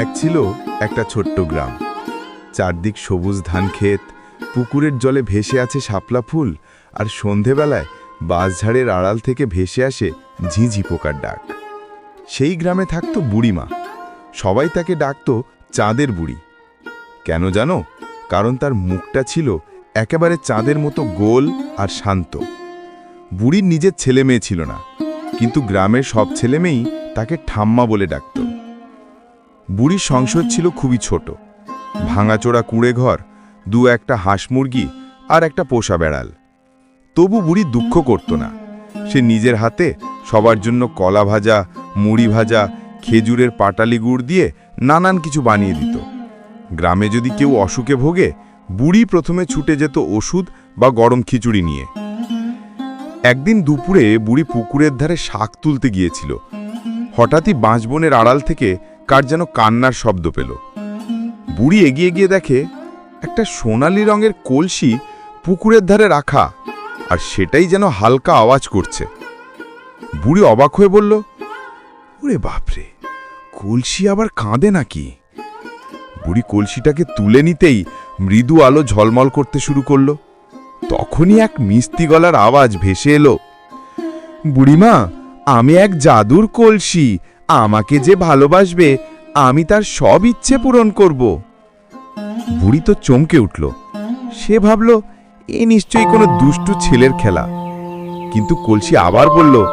এক ছিল একটা ছোট্ট গ্রাম। চারদিক সবুজ ধান ক্ষেত, পুকুরের জলে ভেসে আছে শাপলা ফুল আর সন্ধেবেলায় বাঁশঝাড়ের আড়াল থেকে ভেসে আসে ঝিঝি পোকার ডাক। সেই গ্রামে থাকতো বুড়িমা। সবাই তাকে ডাকতো চাঁদের বুড়ি। কেন জানো? কারণ তার মুখটা ছিল একেবারে চাঁদের মতো গোল আর শান্ত। বুড়ির নিজের ছেলে মেয়ে ছিল না, কিন্তু গ্রামের সব ছেলে মেয়েই তাকে ঠাম্মা বলে ডাকত। বুড়ির সংসার ছিল খুবই ছোট। ভাঙাচোড়া কুঁড়ে ঘর দু একটা হাঁস মুরগি আর একটা পোষা বেড়াল। তবু বুড়ি দুঃখ করত না। সে নিজের হাতে সবার জন্য কলা ভাজা, মুড়ি ভাজা, খেজুরের পাটালি গুড় দিয়ে নানান কিছু বানিয়ে দিত। গ্রামে যদি কেউ অসুখে ভোগে, বুড়ি প্রথমে ছুটে যেত ওষুধ বা গরম খিচুড়ি নিয়ে। একদিন দুপুরে বুড়ি পুকুরের ধারে শাক তুলতে গিয়েছিল। হঠাৎই বাঁশবনের আড়াল থেকে কার যেন কান্নার শব্দ পেল। বুড়ি এগিয়ে গিয়ে দেখে একটা সোনালি রঙের কলসি পুকুরের ধারে রাখা, আর সেটাই যেন হালকা আওয়াজ করছে। বুড়ি অবাক হয়ে বলল, ওরে বাপরে, কলসি আবার কাঁদে নাকি? বুড়ি কলসিটাকে তুলে নিতেই মৃদু আলো ঝলমল করতে শুরু করল। তখনই এক মিস্তি গলার আওয়াজ ভেসে এলো, বুড়িমা, আমি এক জাদুর কলসি আমাকে যে ভালোবাসবে, আমি তার সব ইচ্ছে পূরণ করব। বুড়ি তো চমকে উঠল। সে ভাবল, এ নিশ্চয়ই কোনো দুষ্টু ছেলের খেলা। কিন্তু কলসি আবার বলল,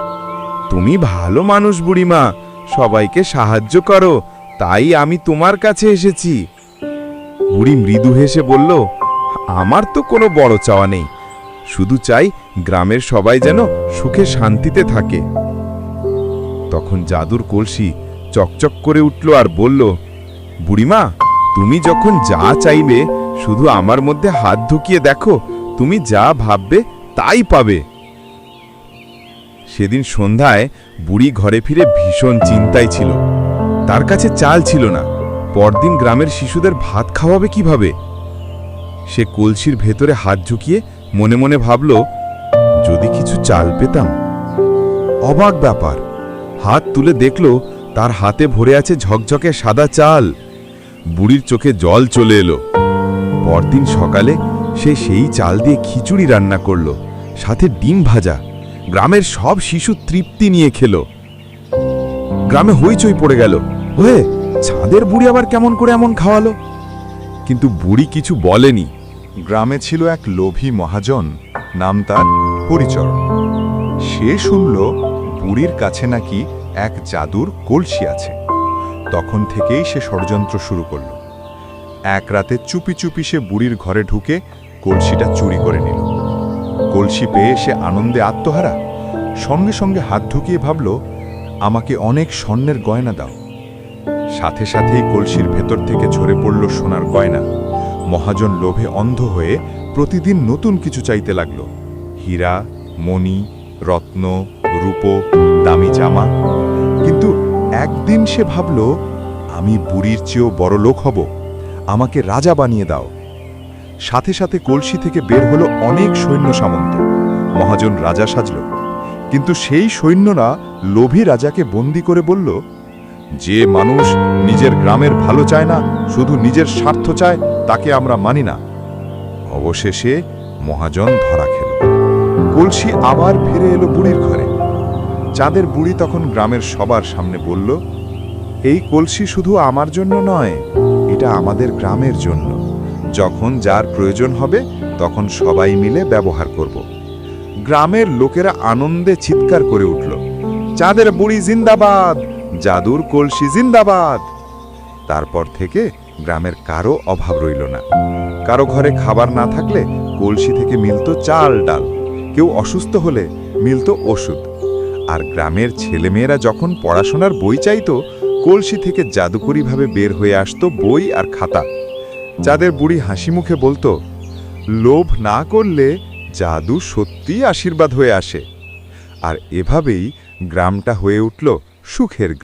তুমি ভালো মানুষ বুড়িমা, সবাইকে সাহায্য করো, তাই আমি তোমার কাছে এসেছি। বুড়ি মৃদু হেসে বলল, আমার তো কোনো বড় চাওয়া নেই। শুধু চাই গ্রামের সবাই যেন সুখে শান্তিতে থাকে। তখন জাদুর কলসি চকচক করে উঠল আর বলল, বুড়িমা, তুমি যখন যা চাইবে, শুধু আমার মধ্যে হাত ঢুকিয়ে দেখো, তুমি যা ভাববে তাই পাবে। সেদিন সন্ধ্যায় বুড়ি ঘরে ফিরে ভীষণ চিন্তায় ছিল। তার কাছে চাল ছিল না। পরদিন গ্রামের শিশুদের ভাত খাওয়াবে কীভাবে? সে কলসির ভেতরে হাত ঝুঁকিয়ে মনে মনে ভাবল, যদি কিছু চাল পেতাম। অবাক ব্যাপার হাত তুলে দেখল, তার হাতে ভরে আছে ঝকঝকে সাদা চাল। বুড়ির চোখে জল চলে এলো। পরদিন সকালে সে সেই চাল দিয়ে খিচুড়ি রান্না করল, সাথে ডিম ভাজা। গ্রামের সব শিশু তৃপ্তি নিয়ে খেলো। গ্রামে হইচই পড়ে গেল। হয়ে ছাদের বুড়ি আবার কেমন করে এমন খাওয়ালো? কিন্তু বুড়ি কিছু বলেনি। গ্রামে ছিল এক লোভী মহাজন, নাম তার হরিচরণ সে শুনল বুড়ির কাছে নাকি এক জাদুর কলসি আছে। তখন থেকেই সে ষড়যন্ত্র শুরু করল। এক রাতে চুপি চুপি সে বুড়ির ঘরে ঢুকে কলসিটা চুরি করে নিল। কলসি পেয়ে সে আনন্দে আত্মহারা। সঙ্গে সঙ্গে হাত ঢুকিয়ে ভাবল, আমাকে অনেক স্বর্ণের গয়না দাও। সাথে সাথেই কলসির ভেতর থেকে ঝরে পড়ল সোনার গয়না। মহাজন লোভে অন্ধ হয়ে প্রতিদিন নতুন কিছু চাইতে লাগল। হীরা, মণি রত্ন, রূপ, দামি জামা। কিন্তু একদিন সে ভাবল, আমি বুড়ির চেয়েও বড় লোক হব। আমাকে রাজা বানিয়ে দাও। সাথে সাথে কলসি থেকে বের হলো অনেক সৈন্য সামন্ত। মহাজন রাজা সাজল। কিন্তু সেই সৈন্যরা লোভী রাজাকে বন্দি করে বলল, যে মানুষ নিজের গ্রামের ভালো চায় না, শুধু নিজের স্বার্থ চায়, তাকে আমরা মানি না। অবশেষে মহাজন ধরা খেল। কলসি আবার ফিরে এলো বুড়ির ঘরে। চাঁদের বুড়ি তখন গ্রামের সবার সামনে বলল, এই কলসি শুধু আমার জন্য নয়, এটা আমাদের গ্রামের জন্য। যখন যার প্রয়োজন হবে, তখন সবাই মিলে ব্যবহার করব। গ্রামের লোকেরা আনন্দে চিৎকার করে উঠল, চাঁদের বুড়ি জিন্দাবাদ, জাদুর কলসি জিন্দাবাদ! তারপর থেকে গ্রামের কারও অভাব রইল না। কারও ঘরে খাবার না থাকলে কলসি থেকে মিলত চাল, ডাল। কেউ অসুস্থ হলে মিলত ওষুধ। আর গ্রামের ছেলেমেয়েরা যখন পড়াশোনার বই চাইতো, কলসি থেকে জাদুকরিভাবে বের হয়ে আসতো বই আর খাতা। যাদের বুড়ি হাসি মুখে বলতো, লোভ না করলে জাদু সত্যিই আশীর্বাদ হয়ে আসে। আর এভাবেই গ্রামটা হয়ে উঠল সুখের